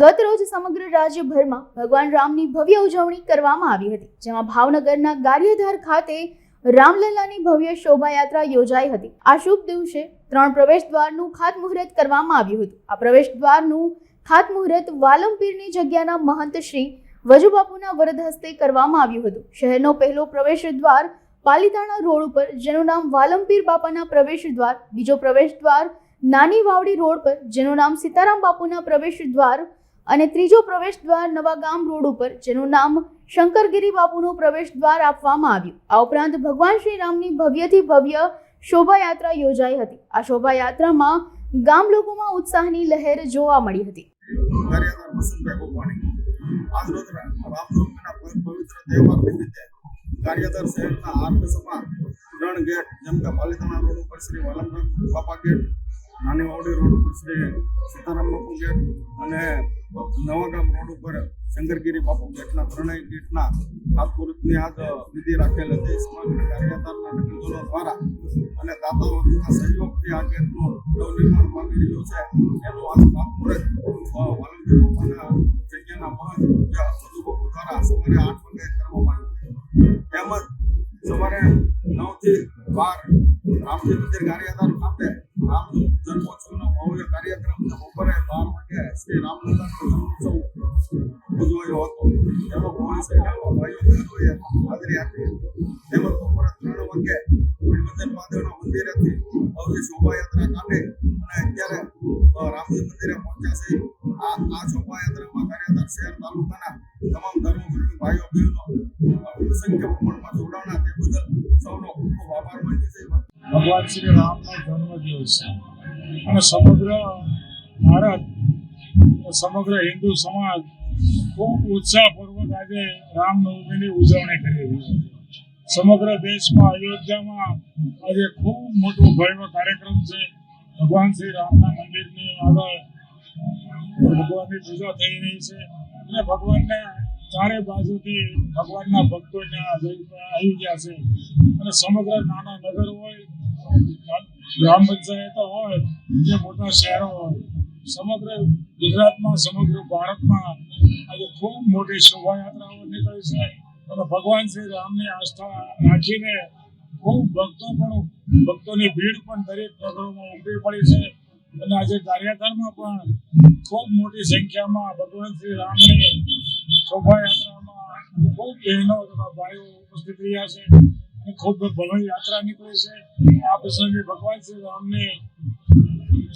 ગત રોજ સમગ્ર રાજ્યભરમાં ભગવાન રામની ભવ્ય ઉજવણી કરવામાં આવી હતી, જેમાં ભાવનગરના ગારિયાધાર ખાતે રામલલ્લાની ભવ્ય શોભાયાત્રા યોજાઈ હતી. આ શુભ દિવસે ત્રણ પ્રવેશ દ્વારનું ખાતમુહૂર્ત કરવામાં આવ્યું હતું. આ પ્રવેશ દ્વારનું ખાતમુહૂર્ત વાલમપીરની જગ્યાના મહંત શ્રી વજુબાપુના વરદ હસ્તે કરવામાં આવ્યું હતું. શહેરનો પહેલો પ્રવેશ દ્વાર પાલિતાણા રોડ ઉપર, જેનું નામ વાલમપીર બાપાના પ્રવેશ દ્વાર, બીજો પ્રવેશ દ્વાર નાની વાવડી રોડ પર, જેનું નામ સીતારામ બાપુના પ્રવેશ દ્વાર અને ત્રીજો પ્રવેશ દ્વાર નવાગામ રોડ ઉપર, જેનું નામ શંકરગીરી બાપુનું પ્રવેશ દ્વાર આપવામાં આવ્યું. આ ઉપરાંત ભગવાન શ્રી રામની ભવ્યથી ભવ્ય શોભાયાત્રા યોજાઈ હતી. આ શોભાયાત્રામાં ગામ લોકોમાં ઉત્સાહની લહેર જોવા મળી હતી. કાર્યદર શહેરના આર્થસભા ત્રણ ગેટ, જેમ કે પાલિતાણા રોડ ઉપર શ્રી વાલમરામ બાપા ગેટ, નાની વાવડી રોડ ઉપર શ્રી સીતારામ બાપુ ગેટ અને નવાગામ રોડ ઉપર શંકરગીરી બાપુ ગેટના ત્રણેય ગેટના તાત્પુરુષની આજ વિધિ રાખેલ હતી. સમગ્ર કાર્યકરના નગરજનો દ્વારા અને દાતાઓના સહયોગથી આ ગેટનું નવનિર્માણ પામી રહ્યું છે. એનું આજ ખાતમુહૂર્ત વાલંદી બાપાના જગ્યાના મહંત પૂજ્ય બાપુ દ્વારા સવારે આઠ વાગે કરવામાં આવ્યું તેમજ સવારે નવથી બાર રામજી મંદિર કાર્યક્રમ ખાતે અને અત્યારે રામજી મંદિરે પહોંચ્યા છે આ આ શોભાયાત્રામાં કાર્યદર શહેર તાલુકાના તમામ ધર્મગુરુની ભાઈઓ બહેનો સંખ્યા પ્રમાણમાં જોડાણા તે બદલ સૌનો ખૂબ ખૂબ આભાર માનીએ છીએ ભગવાન શ્રી રામનો જન્મદિવસ છે. અને સમગ્ર ભારત સમગ્ર હિન્દુ સમાજ ખૂબ ઉત્સાહપૂર્વક આજે રામનવમીની ઉજવણી કરી રહી છે. સમગ્ર દેશમાં અયોધ્યામાં આજે ખૂબ મોટો ભવ્ય કાર્યક્રમ છે. ભગવાન શ્રી રામના મંદિરની આગળ ભગવાનની પૂજા થઈ રહી છે. અને ભગવાનને ચારે બાજુથી ભગવાનના ભક્તો ત્યાં આવી ગયા છે. અને સમગ્ર નાના નગર હોય ગ્રામ પંચાયતો હોય, જે મોટા શહેરો હોય, સમગ્ર ગુજરાતમાં, સમગ્ર ભારતમાં આજે ખૂબ મોટી શોભાયાત્રાઓ નીકળી છે. અને ભગવાન શ્રી રામની આસ્થા રાખીને ખૂબ ભક્તો પણ, ભક્તોની ભીડ પણ દરેક નગરોમાં ઉમટી પડી છે. અને આજે કાર્યક્રમમાં પણ ખૂબ મોટી સંખ્યામાં ભગવાન શ્રી રામની શોભાયાત્રામાં ખૂબ બહેનો તથા ભાઈઓ ઉપસ્થિત રહ્યા છે. ખૂબ ભલોની યાત્રા નીકળે છે. આ પ્રસંગે ભગવાન શ્રી રામને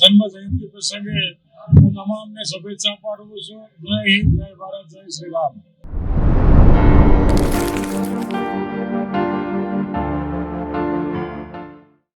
જન્મ જયંતિ પ્રસંગે હું તમામને શુભેચ્છા પાઠવું છું. જય હિન્દ, જય ભારત, જય શ્રી રામ.